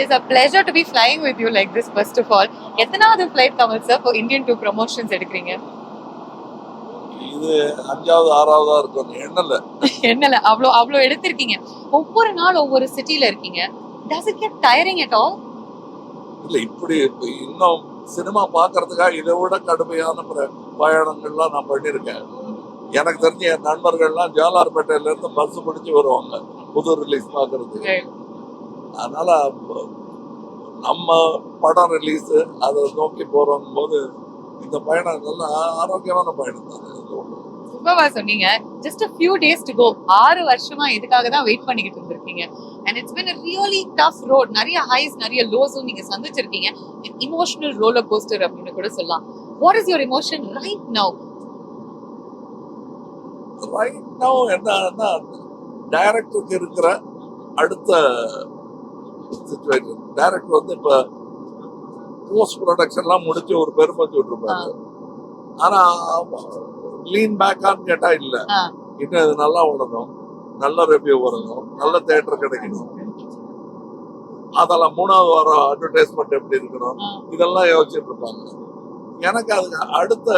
It is a pleasure to be flying with you like this first of all எத்தனாவது flight Kamal sir இப்போ Indian two promotions எடுக்கிறீங்க? இது அஞ்சாவது ஆறாவதா இருக்கும். எண்ணல. என்னல அவ்வளோ அவ்வளோ எடுத்திருக்கீங்க. ஒவ்வொரு நாள் ஒவ்வொரு சிட்டில இருக்கீங்க. Does it get tiring at all இல்ல இப்படி இப்ப இன்னும் சினிமா பாக்குறதுக்காக இதை விட கடுமையான பிர- பயணங்கள்லாம் நான் பண்ணியிருக்கேன். எனக்கு தெரிஞ்ச என் நண்பர்கள்லாம் ஜாலார்பேட்டையில இருந்து பஸ் பிடிச்சு வருவாங்க. புது ரிலீஸ் பாக்குறதுக்கு. அதனால நம்ம படம் ரிலீஸ் அதை நோக்கி போறோம் போது இந்த பயணங்கள்லாம் ஆரோக்கியமான பயணம் தானே. சூப்பரா சொன்னீங்க. Just a few days to go ஆறு வருஷமா இதுக்காக தான் வெயிட் பண்ணிக்கிட்டு இருந்திருக்கீங்க. And it's a really tough road நிறைய ஹைஸ் நிறைய லோஸும் நீங்க சந்திச்சிருக்கீங்க. இமோஷனல் ரோலர் கோஸ்டர் அப்படின்னு கூட சொல்லலாம். What is your emotion right now right now என்னன்னா டைரக்டருக்கு இருக்கிற அடுத்த சுச்சுவேஷன் டைரக்டர் வந்து இப்ப போஸ்ட் ப்ரொடக்ஷன்லாம் முடிச்சு ஒரு பெருமை சொல்லிருப்பாரு ஆனா லீன் பேக்கான்னு கேட்டா இல்ல. இன்னும் இது நல்லா ஓடணும். நல்ல ரிவ்யூ வரணும். நல்ல தேட்டர் கிடைக்கணும். அதெல்லாம் மூணாவது வாரம் அட்வர்டைஸ்மெண்ட் எப்படி இருக்கணும்? இதெல்லாம் யோசிச்சுட்டு இருப்பாங்க. எனக்கு அதுக்கு அடுத்த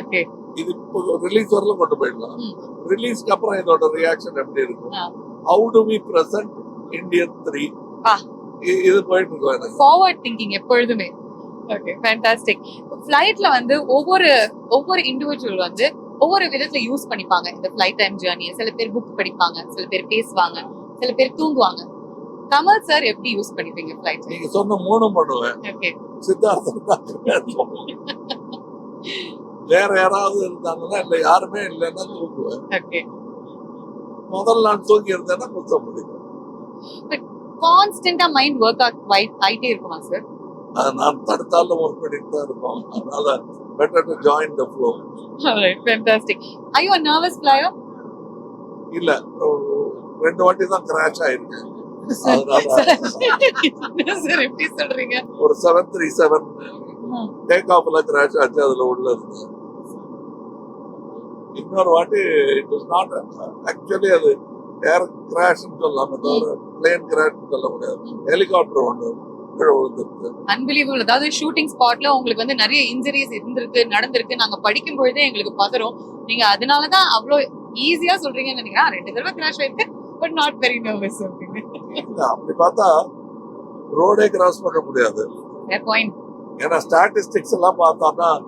ஓகே இது இப்போ ரிலீஸ் வரல கொண்டு போயிடலாம். ரிலீஸ்க்கு அப்புறம் இதோட ரியாக்ஷன் எப்படி இருக்கும். How do we present Indian three. இது போயிட்டு ஃபார்வர்ட் திங்கிங் எப்பொழுதுமே ஓகே ஃபேண்டாஸ்டிக் ஃப்ளைட்ல வந்து ஒவ்வொரு ஒவ்வொரு இண்டிவிஜுவல் வந்து ஒவ்வொரு விதத்துல யூஸ் பண்ணிப்பாங்க இந்த ஃப்ளைட் டைம் ஜேர்னியை சில பேர் புக் படிப்பாங்க சில பேர் பேசுவாங்க சில பேர் தூங்குவாங்க கமல் சார் எப்படி யூஸ் பண்ணிப்பீங்க ஃப்ளைட் நீங்க சொன்ன மூணும் பண்ணுவேன் ஓகே பேசுவோம். வேற யாராவது இருந்தாங்கன்னா இல்ல யாருமே இல்லைன்னா தூங்குவேன் ஓகே முதல் நாள் தூங்கி இருந்தேன்னா குத்த முடியும் கான்ஸ்டன்டா மைண்ட் ஒர்க் ஆயிட்டே இருக்குமா சார் நான் தடுத்தாலும் ஒர்க் பண்ணிட்டு தான் இருக்கோம். அதனால better to join the flow fantastic ஐயோ நர்வஸ் ஃப்ளையர் இல்ல ஒரு ரெண்டு வாட்டி தான் கிராஷ் ஆயிருக்கு. ஒரு செவன் த்ரீ செவன் டேக் ஆஃப்ல கிராஷ் ஆச்சு அதுல உள்ள இருந்து இன்னொரு வாட்டி இட் இஸ் நாட் ஆக்சுவலி அது ஏர் கிராஷ்னு சொல்லலாமே தவிர பிளேன் கிராஷ் சொல்ல முடியாது. ஹெலிகாப்டர் ஒன்று அன்பிலீவபிள் அதாவது ஷூட்டிங் ஸ்பாட்ல உங்களுக்கு வந்து நிறைய இன்ஜுரிஸ் இருந்திருக்கு நடந்திருக்கு. நாங்க படிக்கும் பொழுதே எங்களுக்கு பதறும். நீங்க அதனாலதான் அவ்வளோ ஈஸியா சொல்றீங்கன்னு நினைக்கிறேன். "ஆ, ரெண்டு தடவை கிராஷ் ஆயிருக்கு பட் நாட் வெரி நர்வஸ் அப்படி பார்த்தா ரோடே கிராஸ் பண்ண முடியாது. ஏன்னா ஸ்டாட்டிஸ்டிக்ஸ் எல்லாம் பார்த்தோம்னா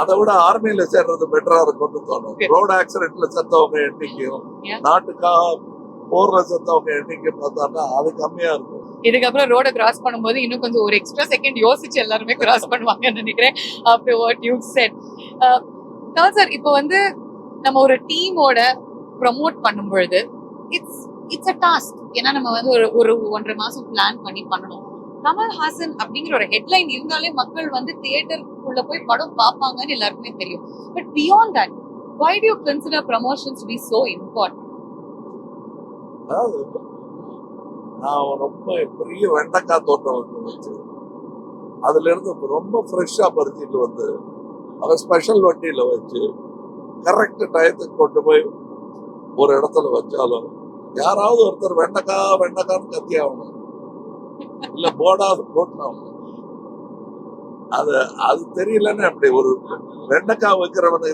அதை விட ஆர்மியில சேர்றது பெட்டரா இருக்கும்னு தோணும். ரோடு ஆக்சிடென்ட்ல செத்தவங்க எண்ணிக்கையும். நாட்டுக்காக போர்ல செத்தவங்க எண்ணிக்கை பார்த்தோம்னா அது கம்மியா இருக்கும். இதுக்கப்புறம் ரோட கிராஸ் பண்ணும்போது இன்னும் கொஞ்சம் ஒரு எக்ஸ்ட்ரா செகண்ட் யோசிச்சு எல்லாருமே கிராஸ் பண்ணுவாங்கன்னு நினைக்கிறேன். அப்படி வாட் யூ செட் சார் இப்போ வந்து நம்ம ஒரு டீமோட ப்ரமோட் பண்ணும் பொழுது இட்ஸ் இட்ஸ் அ டாஸ்க் ஏன்னா நம்ம வந்து ஒரு ஒரு ஒன்றரை மாசம் பிளான் பண்ணி பண்ணணும். கமல்ஹாசன் அப்படிங்கிற ஒரு ஹெட்லைன் இருந்தாலே மக்கள் வந்து தியேட்டருக்குள்ள போய் படம் பார்ப்பாங்கன்னு எல்லாருக்குமே தெரியும். But beyond that why to consider promotions promotions so be அதாவது நான் ரொம்ப பெரிய வெண்டைக்காய் தோட்டம் வந்து வச்சு அதுல இருந்து ரொம்ப ஃப்ரெஷ்ஷா பறிச்சிட்டு வந்து அதை ஸ்பெஷல் வண்டியில வச்சு கரெக்ட் டயத்துக்கு கொண்டு போய் ஒரு இடத்துல வச்சாலும் யாராவது ஒருத்தர் வெண்டைக்காய் வெண்டைக்கான்னு கத்தியாகணும் இல்ல போடாத போட்டோம் அது அது தெரியலன்னு அப்படி ஒரு வெண்டைக்காய் வைக்கிறவனுக்கு